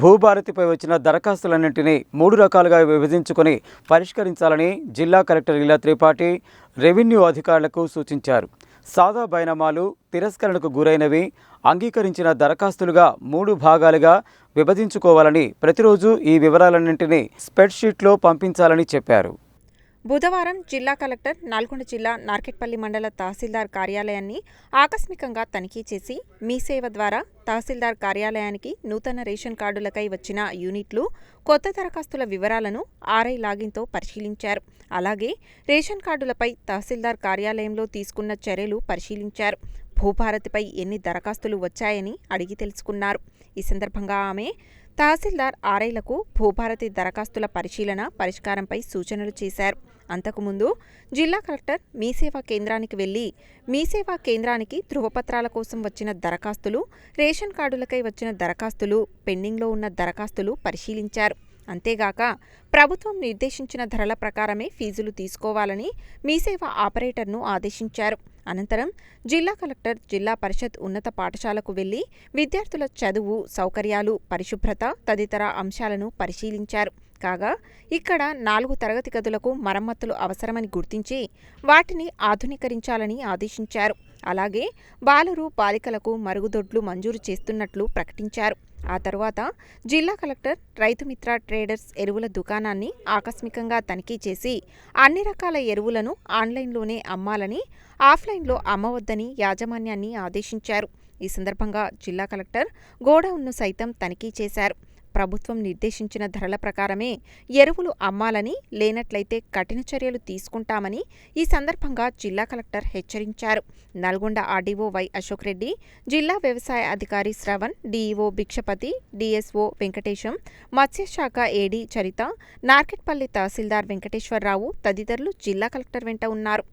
భూభారతిపై వచ్చిన దరఖాస్తులన్నింటినీ మూడు రకాలుగా విభజించుకొని పరిష్కరించాలని జిల్లా కలెక్టర్ ఇలా త్రిపాఠి రెవెన్యూ అధికారులకు సూచించారు. సాదా బైనామాలు తిరస్కరణకు గురైనవి అంగీకరించిన దరఖాస్తులుగా మూడు భాగాలుగా విభజించుకోవాలని ప్రతిరోజు ఈ వివరాలన్నింటినీ స్ప్రెడ్షీట్లో పంపించాలని చెప్పారు. బుధవారం జిల్లా కలెక్టర్ నల్గొండ జిల్లా నార్కెట్పల్లి మండల తహసీల్దార్ కార్యాలయాన్ని ఆకస్మికంగా తనిఖీ చేసి మీ సేవ ద్వారా తహసీల్దార్ కార్యాలయానికి నూతన రేషన్ కార్డులకై వచ్చిన యూనిట్లు కొత్త దరఖాస్తుల వివరాలను ఆర్ఐ లాగిన్తో పరిశీలించారు. అలాగే రేషన్ కార్డులపై తహసీల్దార్ కార్యాలయంలో తీసుకున్న చర్యలు పరిశీలించారు. భూభారతిపై ఎన్ని దరఖాస్తులు వచ్చాయని అడిగి తెలుసుకున్నారు. ఈ సందర్భంగా ఆమె తహసీల్దార్ ఆర్ఐలకు భూభారతి దరఖాస్తుల పరిశీలన పరిష్కారంపై సూచనలు చేశారు. అంతకుముందు జిల్లా కలెక్టర్ మీ సేవా కేంద్రానికి వెళ్ళి మీ సేవా కేంద్రానికి ధృవపత్రాల కోసం వచ్చిన దరఖాస్తులు రేషన్ కార్డులకై వచ్చిన దరఖాస్తులు పెండింగ్లో ఉన్న దరఖాస్తులు పరిశీలించారు. అంతేగాక ప్రభుత్వం నిర్దేశించిన ధరల ప్రకారమే ఫీజులు తీసుకోవాలని మీసేవ ఆపరేటర్ను ఆదేశించారు. అనంతరం జిల్లా కలెక్టర్ జిల్లా పరిషత్ ఉన్నత పాఠశాలకు వెళ్ళి విద్యార్థుల చదువు సౌకర్యాలు పరిశుభ్రత తదితర అంశాలను పరిశీలించారు. కాగా ఇక్కడ నాలుగు తరగతి గదులకు మరమ్మతులు అవసరమని గుర్తించి వాటిని ఆధునీకరించాలని ఆదేశించారు. అలాగే బాలురు బాలికలకు మరుగుదొడ్లు మంజూరు చేస్తున్నట్లు ప్రకటించారు. ఆ తర్వాత జిల్లా కలెక్టర్ రైతుమిత్ర ట్రేడర్స్ ఎరువుల దుకాణాన్ని ఆకస్మికంగా తనిఖీ చేసి అన్ని రకాల ఎరువులను ఆన్లైన్లోనే అమ్మాలని ఆఫ్లైన్లో అమ్మవద్దని యాజమాన్యాన్ని ఆదేశించారు. ఈ సందర్భంగా జిల్లా కలెక్టర్ గోడౌన్ను సైతం తనిఖీ చేశారు. ప్రభుత్వం నిర్దేశించిన ధరల ప్రకారమే ఎరువులు అమ్మాలని లేనట్లయితే కఠిన చర్యలు తీసుకుంటామని ఈ సందర్భంగా జిల్లా కలెక్టర్ హెచ్చరించారు. నల్గొండ ఆర్డీఓ వై అశోక్ రెడ్డి జిల్లా వ్యవసాయ అధికారి శ్రవణ్ డీఈఓ భిక్షపతి డిఎస్ఓ వెంకటేశం మత్స్యశాఖ ఏడీ చరిత నార్కెట్పల్లి తహసీల్దార్ వెంకటేశ్వరరావు తదితరులు జిల్లా కలెక్టర్ వెంట ఉన్నారు.